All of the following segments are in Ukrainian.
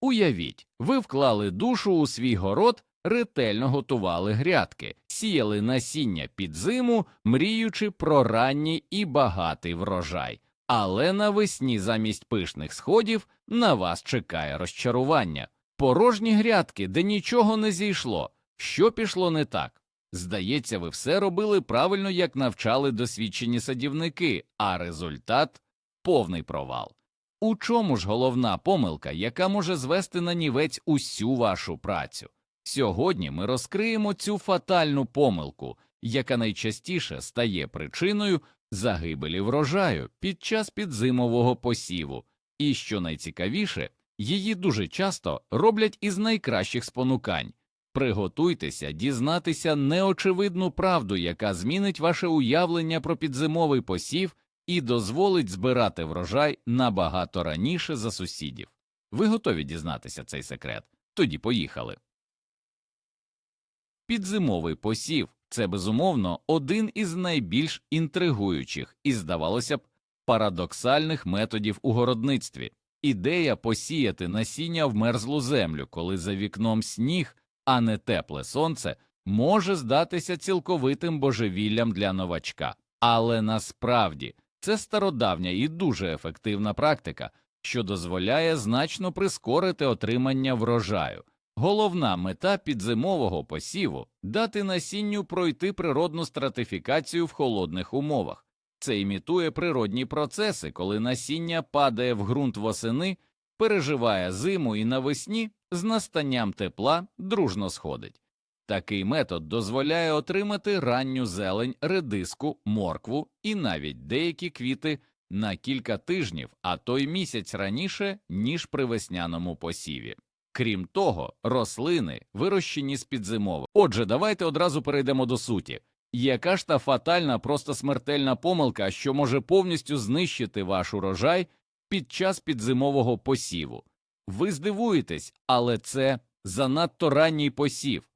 Уявіть, ви вклали душу у свій город, ретельно готували грядки, сіяли насіння під зиму, мріючи про ранній і багатий врожай. Але навесні замість пишних сходів на вас чекає розчарування. Порожні грядки, де нічого не зійшло. Що пішло не так? Здається, ви все робили правильно, як навчали досвідчені садівники, а результат повний провал. У чому ж головна помилка, яка може звести на нівець усю вашу працю? Сьогодні ми розкриємо цю фатальну помилку, яка найчастіше стає причиною загибелі врожаю під час підзимового посіву, і що найцікавіше, її дуже часто роблять із найкращих спонукань. Приготуйтеся дізнатися неочевидну правду, яка змінить ваше уявлення про підзимовий посів і дозволить збирати врожай набагато раніше за сусідів. Ви готові дізнатися цей секрет? Тоді поїхали. Підзимовий посів це безумовно один із найбільш інтригуючих і, здавалося б, парадоксальних методів у городництві. Ідея посіяти насіння в мерзлу землю, коли за вікном сніг, а не тепле сонце, може здатися цілковитим божевіллям для новачка. Але насправді це стародавня і дуже ефективна практика, що дозволяє значно прискорити отримання врожаю. Головна мета підзимового посіву дати насінню пройти природну стратифікацію в холодних умовах. Це імітує природні процеси, коли насіння падає в ґрунт восени, переживає зиму і навесні з настанням тепла дружно сходить. Такий метод дозволяє отримати ранню зелень, редиску, моркву і навіть деякі квіти на кілька тижнів, а то й місяць раніше, ніж при весняному посіві. Крім того, рослини вирощені з підзимови. Отже, давайте одразу перейдемо до суті. Яка ж та фатальна, просто смертельна помилка, що може повністю знищити ваш урожай під час підзимового посіву? Ви здивуєтесь, але це занадто ранній посів.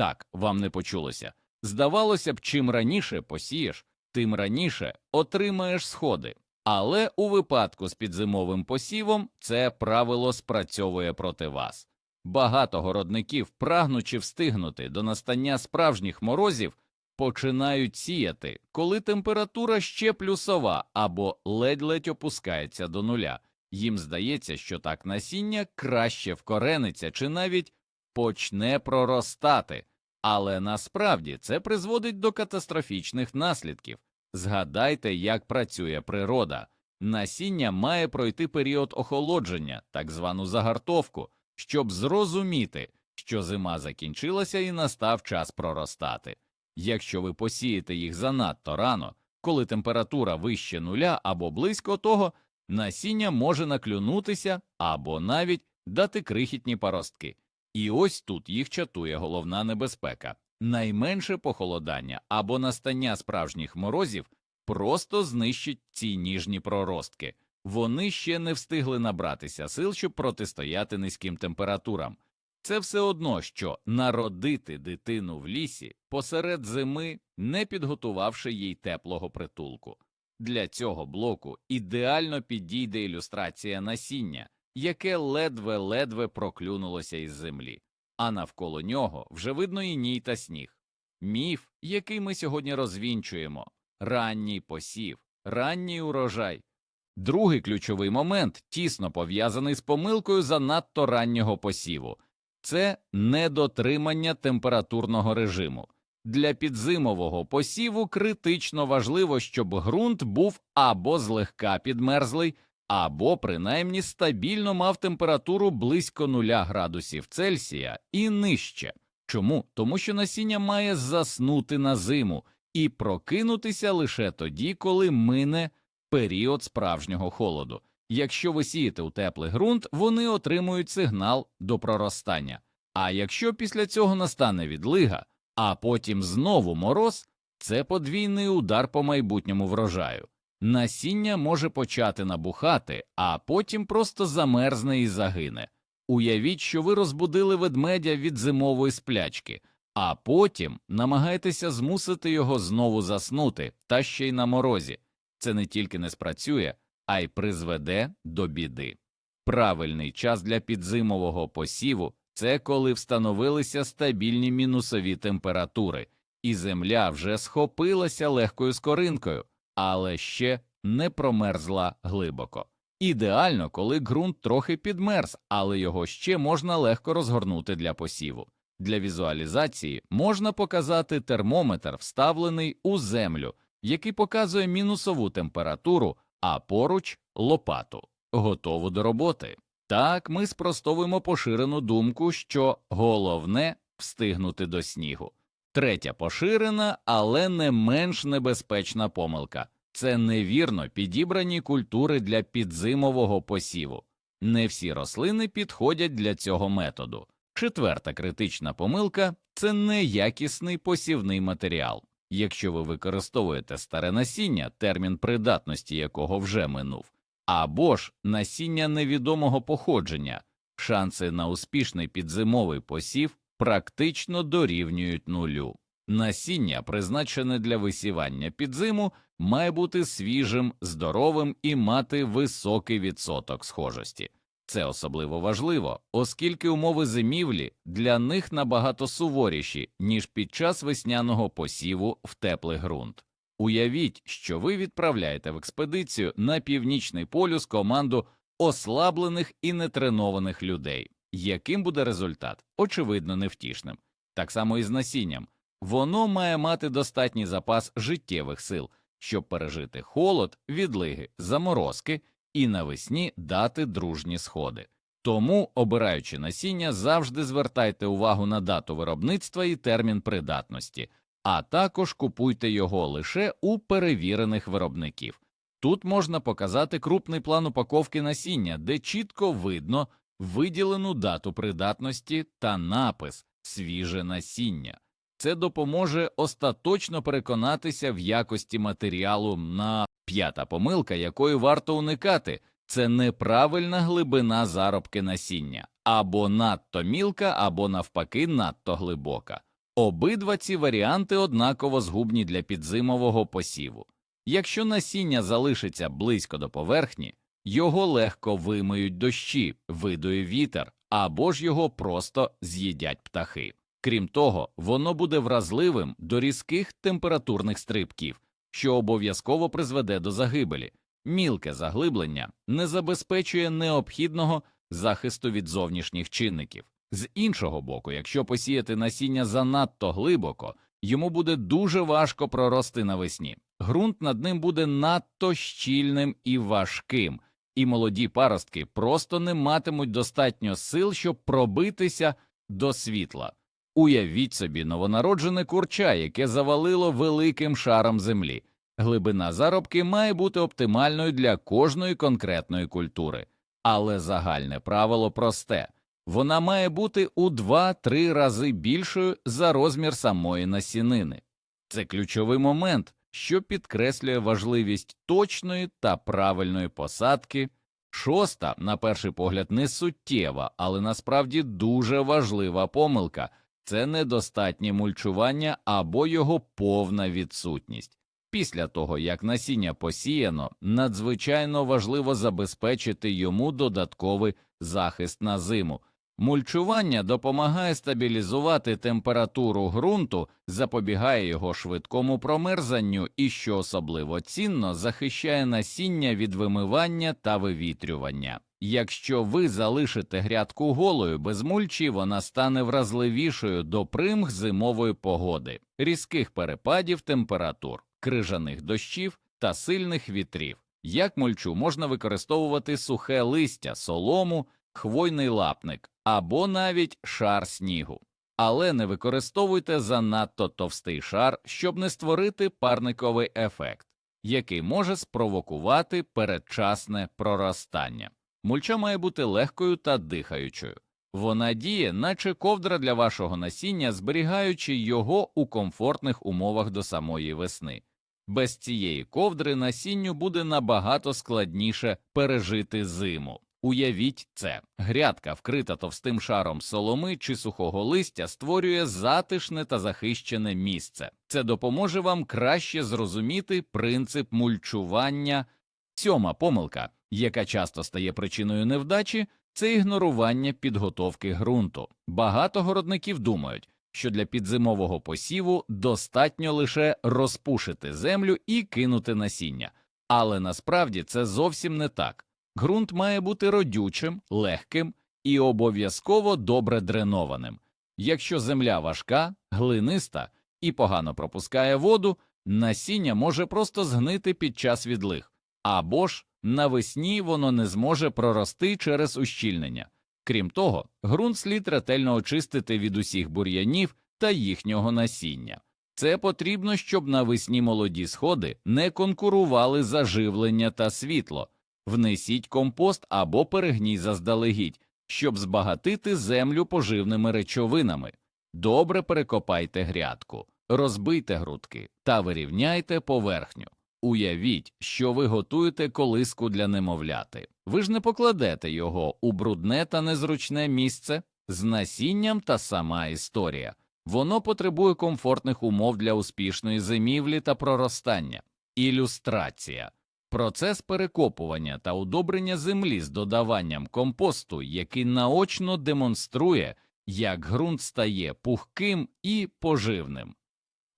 Так, вам не почулося. Здавалося б, чим раніше посієш, тим раніше отримаєш сходи. Але у випадку з підзимовим посівом це правило спрацьовує проти вас. Багато городників, прагнучи встигнути до настання справжніх морозів, починають сіяти, коли температура ще плюсова або ледь-ледь опускається до нуля. Їм здається, що так насіння краще вкорениться чи навіть почне проростати, але насправді це призводить до катастрофічних наслідків. Згадайте, як працює природа. Насіння має пройти період охолодження, так звану загартовку, щоб зрозуміти, що зима закінчилася і настав час проростати. Якщо ви посієте їх занадто рано, коли температура вище нуля або близько того, насіння може наклюнутися або навіть дати крихітні паростки. І ось тут їх чатує головна небезпека. Найменше похолодання або настання справжніх морозів просто знищить ці ніжні проростки. Вони ще не встигли набратися сил, щоб протистояти низьким температурам. Це все одно, що народити дитину в лісі посеред зими, не підготувавши їй теплого притулку. Для цього блоку ідеально підійде ілюстрація насіння, яке ледве-ледве проклюнулося із землі, а навколо нього вже видно і ній та сніг. Міф, який ми сьогодні розвінчуємо ранній посів, ранній урожай. Другий ключовий момент тісно пов'язаний з помилкою занадто раннього посіву це недотримання температурного режиму. Для підзимового посіву критично важливо, щоб ґрунт був або злегка підмерзлий, або принаймні стабільно мав температуру близько 0 градусів Цельсія і нижче. Чому? Тому що насіння має заснути на зиму і прокинутися лише тоді, коли мине період справжнього холоду. Якщо ви сієте у теплий ґрунт, вони отримують сигнал до проростання. А якщо після цього настане відлига, а потім знову мороз, це подвійний удар по майбутньому врожаю. Насіння може почати набухати, а потім просто замерзне і загине. Уявіть, що ви розбудили ведмедя від зимової сплячки, а потім намагайтеся змусити його знову заснути, та ще й на морозі. Це не тільки не спрацює, а й призведе до біди. Правильний час для підзимового посіву це коли встановилися стабільні мінусові температури, і земля вже схопилася легкою скоринкою, але ще не промерзла глибоко. Ідеально, коли ґрунт трохи підмерз, але його ще можна легко розгорнути для посіву. Для візуалізації можна показати термометр, вставлений у землю, який показує мінусову температуру, а поруч лопату. Готово до роботи. Так, ми спростовуємо поширену думку, що головне встигнути до снігу. Третя поширена, але не менш небезпечна помилка це невірно підібрані культури для підзимового посіву. Не всі рослини підходять для цього методу. Четверта критична помилка це неякісний посівний матеріал. Якщо ви використовуєте старе насіння, термін придатності якого вже минув, або ж насіння невідомого походження, шанси на успішний підзимовий посів практично дорівнюють нулю. Насіння, призначене для висівання під зиму, має бути свіжим, здоровим і мати високий відсоток схожості. Це особливо важливо, оскільки умови зимівлі для них набагато суворіші, ніж під час весняного посіву в теплий ґрунт. Уявіть, що ви відправляєте в експедицію на північний полюс команду ослаблених і нетренованих людей. Яким буде результат? Очевидно, невтішним. Так само і з насінням. Воно має мати достатній запас життєвих сил, щоб пережити холод, відлиги, заморозки і навесні дати дружні сходи. Тому, обираючи насіння, завжди звертайте увагу на дату виробництва і термін придатності, а також купуйте його лише у перевірених виробників. Тут можна показати крупний план упаковки насіння, де чітко видно виділену дату придатності та напис свіже насіння. Це допоможе остаточно переконатися в якості матеріалу на п'ята помилка, якої варто уникати, це неправильна глибина заробки насіння або надто мілка, або навпаки надто глибока. Обидва ці варіанти однаково згубні для підзимового посіву. Якщо насіння залишиться близько до поверхні, його легко вимиють дощі, видує вітер, або ж його просто з'їдять птахи. Крім того, воно буде вразливим до різких температурних стрибків, що обов'язково призведе до загибелі. Мілке заглиблення не забезпечує необхідного захисту від зовнішніх чинників. З іншого боку, якщо посіяти насіння занадто глибоко, йому буде дуже важко прорости навесні. Ґрунт над ним буде надто щільним і важким, і молоді паростки просто не матимуть достатньо сил, щоб пробитися до світла. Уявіть собі новонароджене курча, яке завалило великим шаром землі. Глибина заробки має бути оптимальною для кожної конкретної культури, але загальне правило просте вона має бути у 2-3 рази більшою за розмір самої насінини. Це ключовий момент, що підкреслює важливість точної та правильної посадки. Шоста, на перший погляд, не суттєва, але насправді дуже важлива помилка це недостатнє мульчування або його повна відсутність. Після того, як насіння посіяно, надзвичайно важливо забезпечити йому додатковий захист на зиму. Мульчування допомагає стабілізувати температуру ґрунту, запобігає його швидкому промерзанню і, що особливо цінно, захищає насіння від вимивання та вивітрювання. Якщо ви залишите грядку голою без мульчі, вона стане вразливішою до примх зимової погоди, різких перепадів температур, крижаних дощів та сильних вітрів. Як мульчу можна використовувати сухе листя, солому, хвойний лапник або навіть шар снігу. Але не використовуйте занадто товстий шар, щоб не створити парниковий ефект, який може спровокувати передчасне проростання. Мульча має бути легкою та дихаючою. Вона діє, наче ковдра для вашого насіння, зберігаючи його у комфортних умовах до самої весни. Без цієї ковдри насінню буде набагато складніше пережити зиму. Уявіть це грядка, вкрита товстим шаром соломи чи сухого листя, створює затишне та захищене місце. Це допоможе вам краще зрозуміти принцип мульчування. Сьома помилка яка часто стає причиною невдачі, це ігнорування підготовки ґрунту. Багато городників думають, що для підзимового посіву достатньо лише розпушити землю і кинути насіння, але насправді це зовсім не так. Ґрунт має бути родючим, легким і обов'язково добре дренованим. Якщо земля важка, глиниста і погано пропускає воду, насіння може просто згнити під час відлиг, або ж навесні воно не зможе прорости через ущільнення. Крім того, ґрунт слід ретельно очистити від усіх бур'янів та їхнього насіння. Це потрібно, щоб навесні молоді сходи не конкурували за живлення та світло. Внесіть компост або перегній заздалегідь, щоб збагатити землю поживними речовинами. Добре перекопайте грядку, розбийте грудки та вирівняйте поверхню. Уявіть, що ви готуєте колиску для немовляти. Ви ж не покладете його у брудне та незручне місце з насінням та сама історія. Воно потребує комфортних умов для успішної зимівлі та проростання. Ілюстрація процес перекопування та удобрення землі з додаванням компосту, який наочно демонструє, як ґрунт стає пухким і поживним.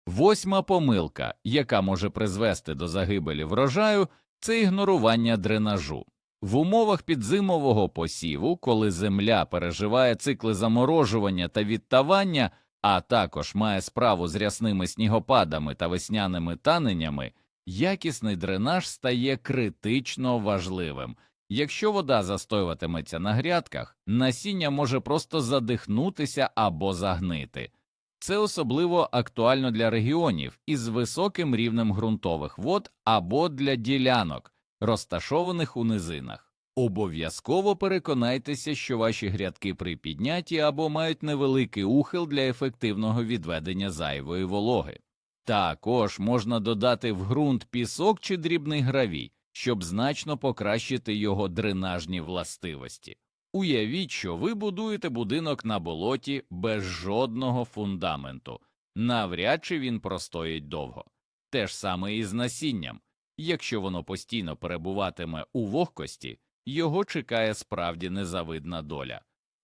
Восьма помилка, яка може призвести до загибелі врожаю, це ігнорування дренажу. В умовах підзимового посіву, коли земля переживає цикли заморожування та відтавання, а також має справу з рясними снігопадами та весняними таненнями, якісний дренаж стає критично важливим. Якщо вода застоюватиметься на грядках, насіння може просто задихнутися або загнити. Це особливо актуально для регіонів із високим рівнем ґрунтових вод або для ділянок, розташованих у низинах. Обов'язково переконайтеся, що ваші грядки припідняті або мають невеликий ухил для ефективного відведення зайвої вологи. Також можна додати в ґрунт пісок чи дрібний гравій, щоб значно покращити його дренажні властивості. Уявіть, що ви будуєте будинок на болоті без жодного фундаменту, навряд чи він простоїть довго. Те ж саме і з насінням якщо воно постійно перебуватиме у вогкості, його чекає справді незавидна доля.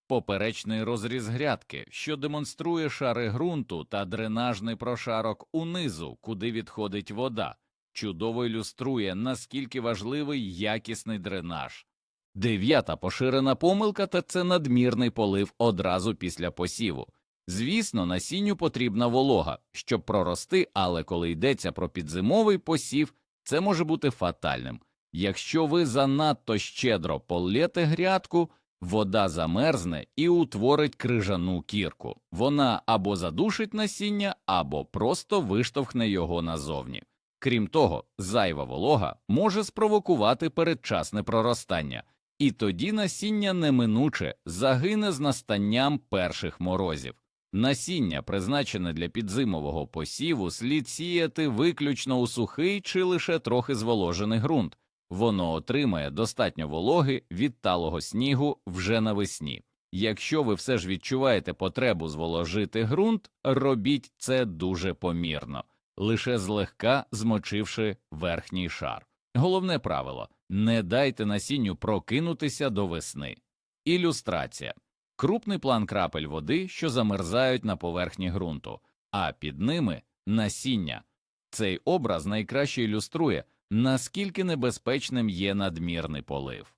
Поперечний розріз грядки, що демонструє шари ґрунту та дренажний прошарок унизу, куди відходить вода, чудово ілюструє, наскільки важливий якісний дренаж. Дев'ята поширена помилка та це надмірний полив одразу після посіву. Звісно, насінню потрібна волога, щоб прорости, але коли йдеться про підзимовий посів, це може бути фатальним. Якщо ви занадто щедро полєте грядку, вода замерзне і утворить крижану кірку. Вона або задушить насіння, або просто виштовхне його назовні. Крім того, зайва волога може спровокувати передчасне проростання, і тоді насіння неминуче загине з настанням перших морозів. Насіння, призначене для підзимового посіву, слід сіяти виключно у сухий чи лише трохи зволожений ґрунт. Воно отримає достатньо вологи від талого снігу вже навесні. Якщо ви все ж відчуваєте потребу зволожити ґрунт, робіть це дуже помірно, лише злегка змочивши верхній шар. Головне правило не дайте насінню прокинутися до весни. Ілюстрація крупний план крапель води, що замерзають на поверхні ґрунту, а під ними насіння. Цей образ найкраще ілюструє, наскільки небезпечним є надмірний полив.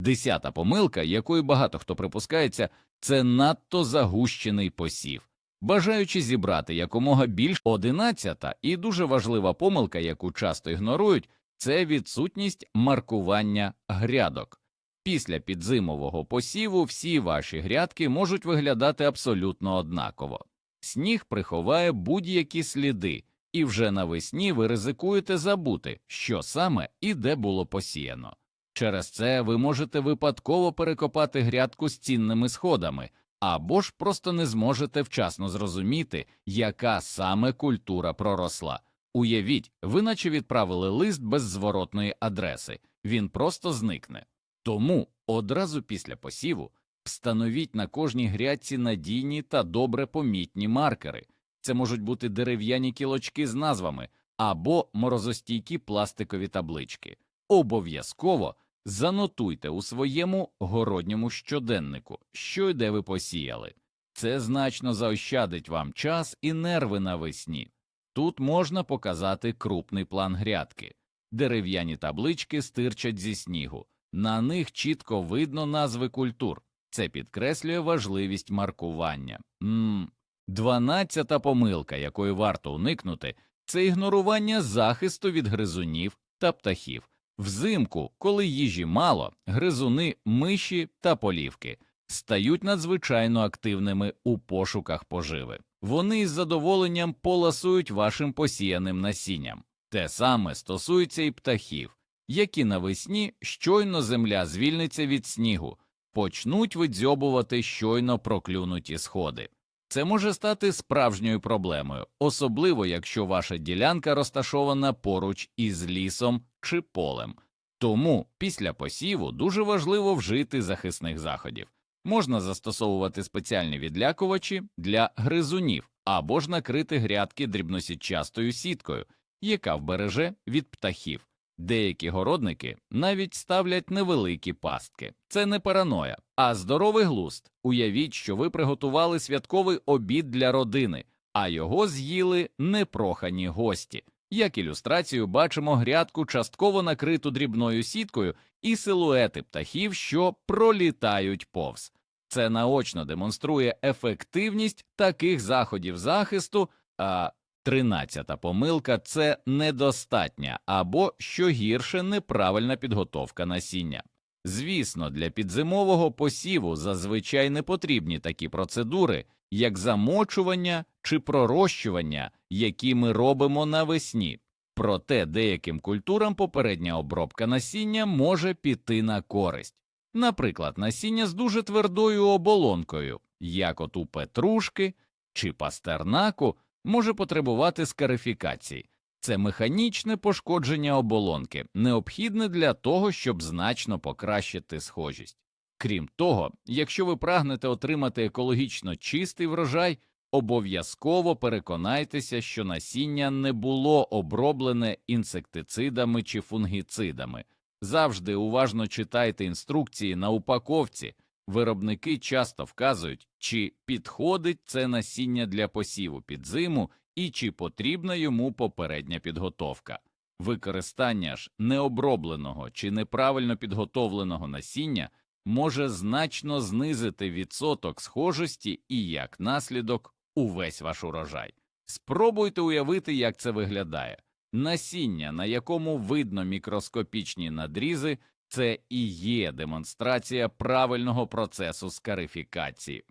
Десята помилка, якою багато хто припускається, це надто загущений посів. Бажаючи зібрати якомога більш одинадцята і дуже важлива помилка, яку часто ігнорують, це відсутність маркування грядок. Після підзимового посіву всі ваші грядки можуть виглядати абсолютно однаково. Сніг приховає будь-які сліди, і вже навесні ви ризикуєте забути, що саме і де було посіяно. Через це ви можете випадково перекопати грядку з цінними сходами, або ж просто не зможете вчасно зрозуміти, яка саме культура проросла. Уявіть, ви наче відправили лист без зворотної адреси, він просто зникне. Тому одразу після посіву встановіть на кожній грядці надійні та добре помітні маркери. Це можуть бути дерев'яні кілочки з назвами або морозостійкі пластикові таблички. Обов'язково занотуйте у своєму городньому щоденнику, що й де ви посіяли. Це значно заощадить вам час і нерви навесні. Тут можна показати крупний план грядки. Дерев'яні таблички стирчать зі снігу, на них чітко видно назви культур. Це підкреслює важливість маркування. Мм. Дванадцята помилка, якої варто уникнути, це ігнорування захисту від гризунів та птахів. Взимку, коли їжі мало, гризуни, миші та полівки стають надзвичайно активними у пошуках поживи. Вони із задоволенням поласують вашим посіяним насінням. Те саме стосується і птахів, які навесні щойно земля звільниться від снігу, почнуть видзьобувати щойно проклюнуті сходи. Це може стати справжньою проблемою, особливо якщо ваша ділянка розташована поруч із лісом чи полем. Тому після посіву дуже важливо вжити захисних заходів. Можна застосовувати спеціальні відлякувачі для гризунів або ж накрити грядки дрібносітчастою сіткою, яка вбереже від птахів. Деякі городники навіть ставлять невеликі пастки. Це не параноя, а здоровий глузд. Уявіть, що ви приготували святковий обід для родини, а його з'їли непрохані гості. Як ілюстрацію бачимо грядку частково накриту дрібною сіткою і силуети птахів, що пролітають повз. Це наочно демонструє ефективність таких заходів захисту, а тринадцята помилка це недостатня або, що гірше, неправильна підготовка насіння. Звісно, для підзимового посіву зазвичай не потрібні такі процедури, як замочування чи пророщування, які ми робимо навесні. Проте деяким культурам попередня обробка насіння може піти на користь. Наприклад, насіння з дуже твердою оболонкою, як от у петрушки чи пастернаку, може потребувати скарифікації. Це механічне пошкодження оболонки, необхідне для того, щоб значно покращити схожість. Крім того, якщо ви прагнете отримати екологічно чистий врожай, обов'язково переконайтеся, що насіння не було оброблене інсектицидами чи фунгіцидами. Завжди уважно читайте інструкції на упаковці. Виробники часто вказують, чи підходить це насіння для посіву під зиму і чи потрібна йому попередня підготовка. Використання ж необробленого чи неправильно підготовленого насіння може значно знизити відсоток схожості і як наслідок увесь ваш урожай. Спробуйте уявити, як це виглядає. Насіння, на якому видно мікроскопічні надрізи, це і є демонстрація правильного процесу скарифікації.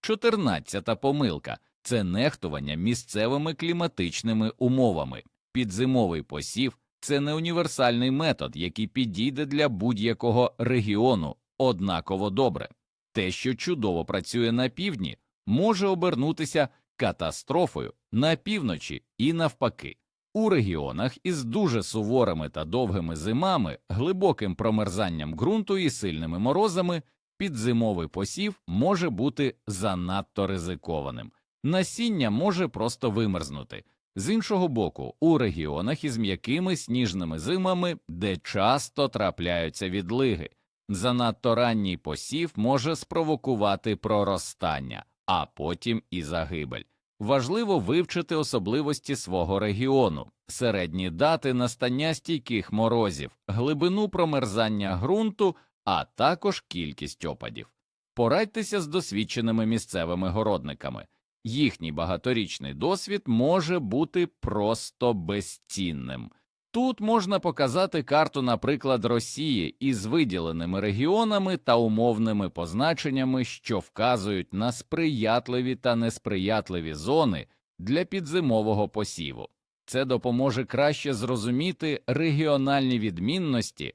Чотирнадцята помилка це нехтування місцевими кліматичними умовами. Підзимовий посів це не універсальний метод, який підійде для будь-якого регіону однаково добре. Те, що чудово працює на півдні, може обернутися катастрофою на півночі і навпаки. У регіонах із дуже суворими та довгими зимами, глибоким промерзанням ґрунту і сильними морозами підзимовий посів може бути занадто ризикованим. Насіння може просто вимерзнути. З іншого боку, у регіонах із м'якими сніжними зимами, де часто трапляються відлиги, занадто ранній посів може спровокувати проростання, а потім і загибель. Важливо вивчити особливості свого регіону, середні дати настання стійких морозів, глибину промерзання ґрунту, а також кількість опадів. Порадьтеся з досвідченими місцевими городниками. Їхній багаторічний досвід може бути просто безцінним. Тут можна показати карту, наприклад, Росії із виділеними регіонами та умовними позначеннями, що вказують на сприятливі та несприятливі зони для підзимового посіву. Це допоможе краще зрозуміти регіональні відмінності.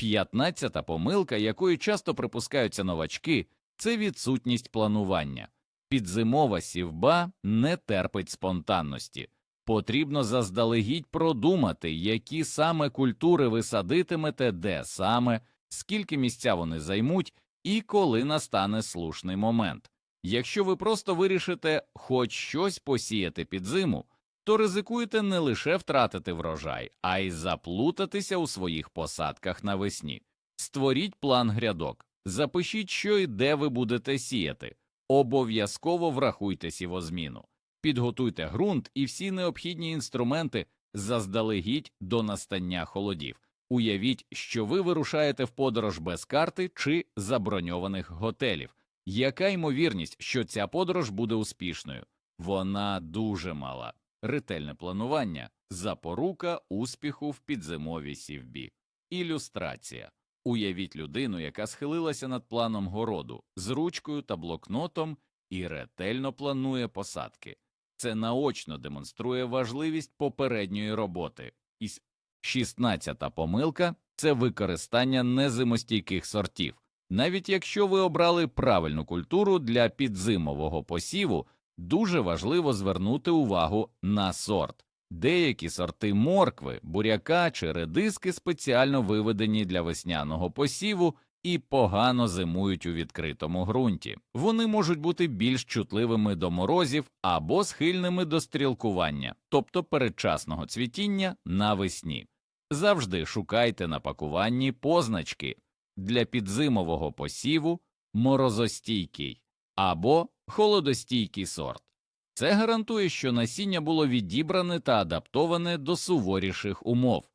П'ятнадцята помилка, якою часто припускаються новачки, це відсутність планування. Підзимова сівба не терпить спонтанності. Потрібно заздалегідь продумати, які саме культури ви садитимете, де саме, скільки місця вони займуть і коли настане слушний момент. Якщо ви просто вирішите хоч щось посіяти під зиму, то ризикуєте не лише втратити врожай, а й заплутатися у своїх посадках навесні. Створіть план грядок, запишіть, що і де ви будете сіяти, обов'язково врахуйте сівозміну, підготуйте ґрунт і всі необхідні інструменти заздалегідь до настання холодів. Уявіть, що ви вирушаєте в подорож без карти чи заброньованих готелів. Яка ймовірність, що ця подорож буде успішною? Вона дуже мала. Ретельне планування запорука успіху в підзимовій сівбі. Ілюстрація. Уявіть людину, яка схилилася над планом городу з ручкою та блокнотом і ретельно планує посадки. Це наочно демонструє важливість попередньої роботи. І 16-та помилка це використання незимостійких сортів. Навіть якщо ви обрали правильну культуру для підзимового посіву, дуже важливо звернути увагу на сорт. Деякі сорти моркви, буряка чи редиски спеціально виведені для весняного посіву і погано зимують у відкритому ґрунті. Вони можуть бути більш чутливими до морозів або схильними до стрілкування, тобто передчасного цвітіння навесні. Завжди шукайте на пакуванні позначки для підзимового посіву морозостійкий або холодостійкий сорт. Це гарантує, що насіння було відібране та адаптоване до суворіших умов.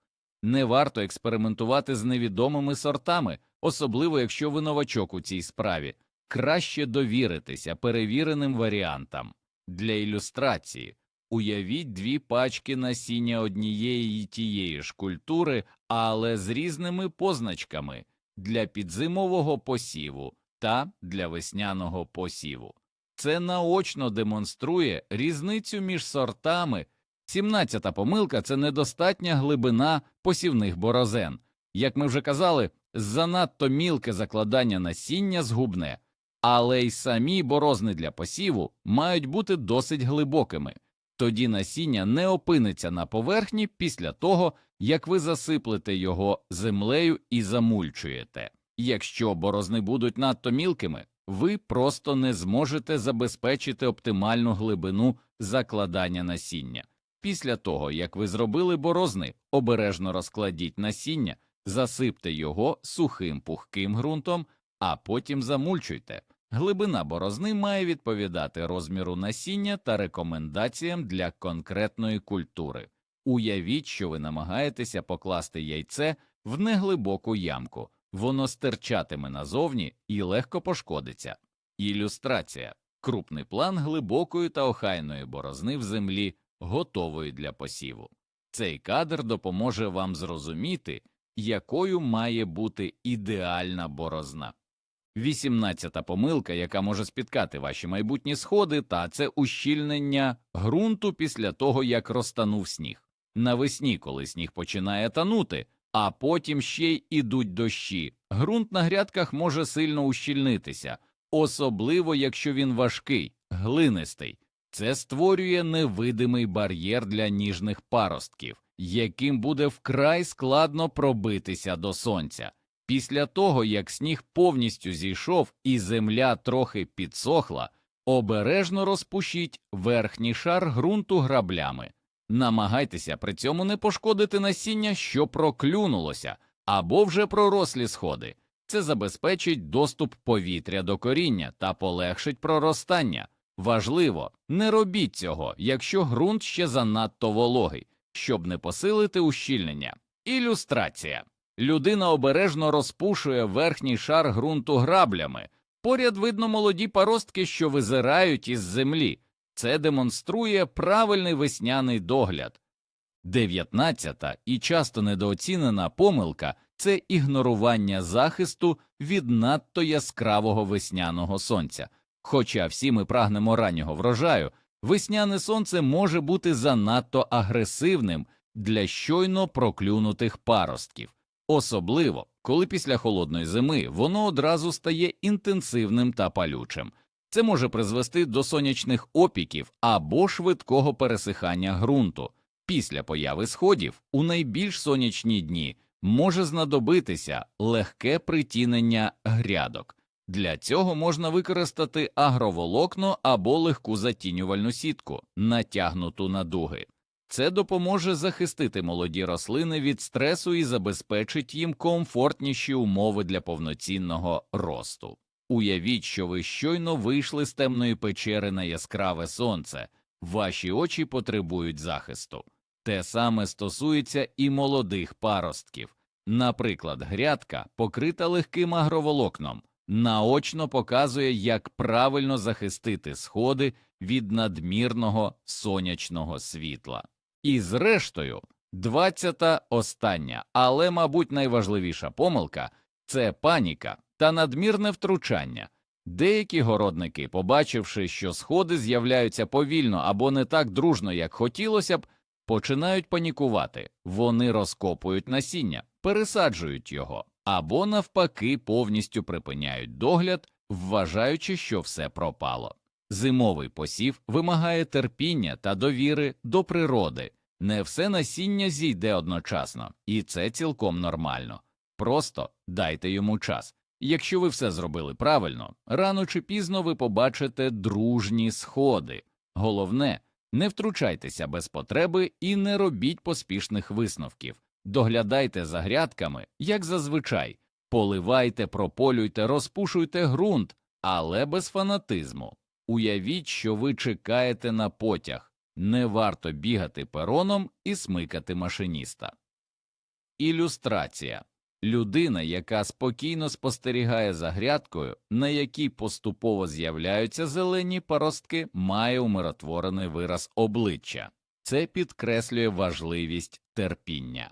Не варто експериментувати з невідомими сортами, особливо якщо ви новачок у цій справі. Краще довіритися перевіреним варіантам. Для ілюстрації уявіть дві пачки насіння однієї й тієї ж культури, але з різними позначками для підзимового посіву та для весняного посіву. Це наочно демонструє різницю між сортами. 17-та помилка це недостатня глибина посівних борозен. Як ми вже казали, занадто мілке закладання насіння згубне, але й самі борозни для посіву мають бути досить глибокими. Тоді насіння не опиниться на поверхні після того, як ви засиплете його землею і замульчуєте. Якщо борозни будуть надто мілкими, ви просто не зможете забезпечити оптимальну глибину закладання насіння. Після того, як ви зробили борозни, обережно розкладіть насіння, засипте його сухим пухким ґрунтом, а потім замульчуйте. Глибина борозни має відповідати розміру насіння та рекомендаціям для конкретної культури. Уявіть, що ви намагаєтеся покласти яйце в неглибоку ямку, воно стирчатиме назовні і легко пошкодиться. Ілюстрація крупний план глибокої та охайної борозни в землі, готової для посіву. Цей кадр допоможе вам зрозуміти, якою має бути ідеальна борозна. 18-та помилка, яка може спіткати ваші майбутні сходи, та це ущільнення ґрунту після того, як розтанув сніг. Навесні, коли сніг починає танути, а потім ще й ідуть дощі, ґрунт на грядках може сильно ущільнитися, особливо якщо він важкий, глинистий. Це створює невидимий бар'єр для ніжних паростків, яким буде вкрай складно пробитися до сонця. Після того, як сніг повністю зійшов і земля трохи підсохла, обережно розпушіть верхній шар ґрунту граблями. Намагайтеся при цьому не пошкодити насіння, що проклюнулося, або вже пророслі сходи. Це забезпечить доступ повітря до коріння та полегшить проростання. Важливо, не робіть цього, якщо ґрунт ще занадто вологий, щоб не посилити ущільнення. Ілюстрація людина обережно розпушує верхній шар ґрунту граблями. Поряд видно молоді паростки, що визирають із землі. Це демонструє правильний весняний догляд. Дев'ятнадцята і часто недооцінена помилка це ігнорування захисту від надто яскравого весняного сонця. Хоча всі ми прагнемо раннього врожаю, весняне сонце може бути занадто агресивним для щойно проклюнутих паростків, особливо коли після холодної зими воно одразу стає інтенсивним та палючим. Це може призвести до сонячних опіків або швидкого пересихання ґрунту. Після появи сходів у найбільш сонячні дні може знадобитися легке притінення грядок. Для цього можна використати агроволокно або легку затінювальну сітку, натягнуту на дуги. Це допоможе захистити молоді рослини від стресу і забезпечить їм комфортніші умови для повноцінного росту. Уявіть, що ви щойно вийшли з темної печери на яскраве сонце, ваші очі потребують захисту. Те саме стосується і молодих паростків. Наприклад, грядка, покрита легким агроволокном, наочно показує, як правильно захистити сходи від надмірного сонячного світла. І зрештою, двадцята остання, але, мабуть, найважливіша помилка це паніка та надмірне втручання. Деякі городники, побачивши, що сходи з'являються повільно або не так дружно, як хотілося б, починають панікувати. Вони розкопують насіння, пересаджують його або, навпаки, повністю припиняють догляд, вважаючи, що все пропало. Зимовий посів вимагає терпіння та довіри до природи. Не все насіння зійде одночасно, і це цілком нормально. Просто дайте йому час. Якщо ви все зробили правильно, рано чи пізно ви побачите дружні сходи. Головне, не втручайтеся без потреби і не робіть поспішних висновків. Доглядайте за грядками, як зазвичай, поливайте, прополюйте, розпушуйте ґрунт, але без фанатизму. Уявіть, що ви чекаєте на потяг, не варто бігати пероном і смикати машиніста. Ілюстрація людина, яка спокійно спостерігає за грядкою, на якій поступово з'являються зелені паростки, має умиротворений вираз обличчя. Це підкреслює важливість терпіння.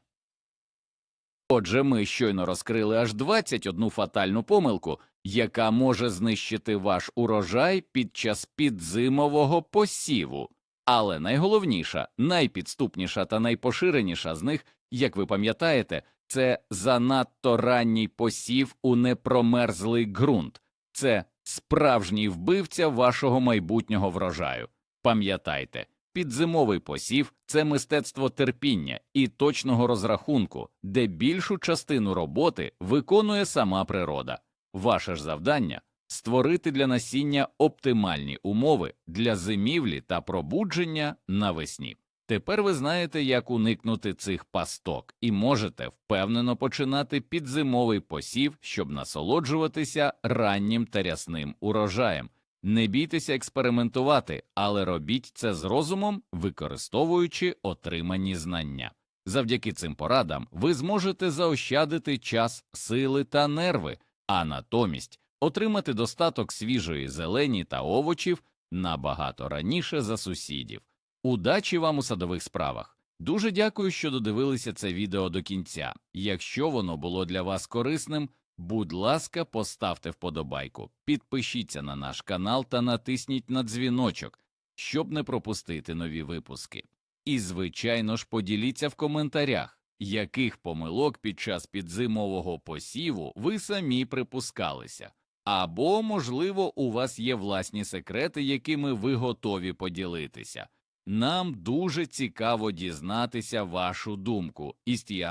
Отже, ми щойно розкрили аж 21 фатальну помилку, яка може знищити ваш урожай під час підзимового посіву. Але найголовніша, найпідступніша та найпоширеніша з них, як ви пам'ятаєте, це занадто ранній посів у непромерзлий ґрунт. Це справжній вбивця вашого майбутнього врожаю. Пам'ятайте, підзимовий посів це мистецтво терпіння і точного розрахунку, де більшу частину роботи виконує сама природа. Ваше ж завдання створити для насіння оптимальні умови для зимівлі та пробудження навесні. Тепер ви знаєте, як уникнути цих пасток, і можете впевнено починати підзимовий посів, щоб насолоджуватися раннім та рясним урожаєм. Не бійтеся експериментувати, але робіть це з розумом, використовуючи отримані знання. Завдяки цим порадам ви зможете заощадити час, сили та нерви, а натомість отримати достаток свіжої зелені та овочів набагато раніше за сусідів. Удачі вам у садових справах! Дуже дякую, що додивилися це відео до кінця. Якщо воно було для вас корисним, будь ласка, поставте вподобайку, підпишіться на наш канал та натисніть на дзвіночок, щоб не пропустити нові випуски. І, звичайно ж, поділіться в коментарях, яких помилок під час підзимового посіву ви самі припускалися. Або, можливо, у вас є власні секрети, якими ви готові поділитися. Нам дуже цікаво дізнатися вашу думку. Істія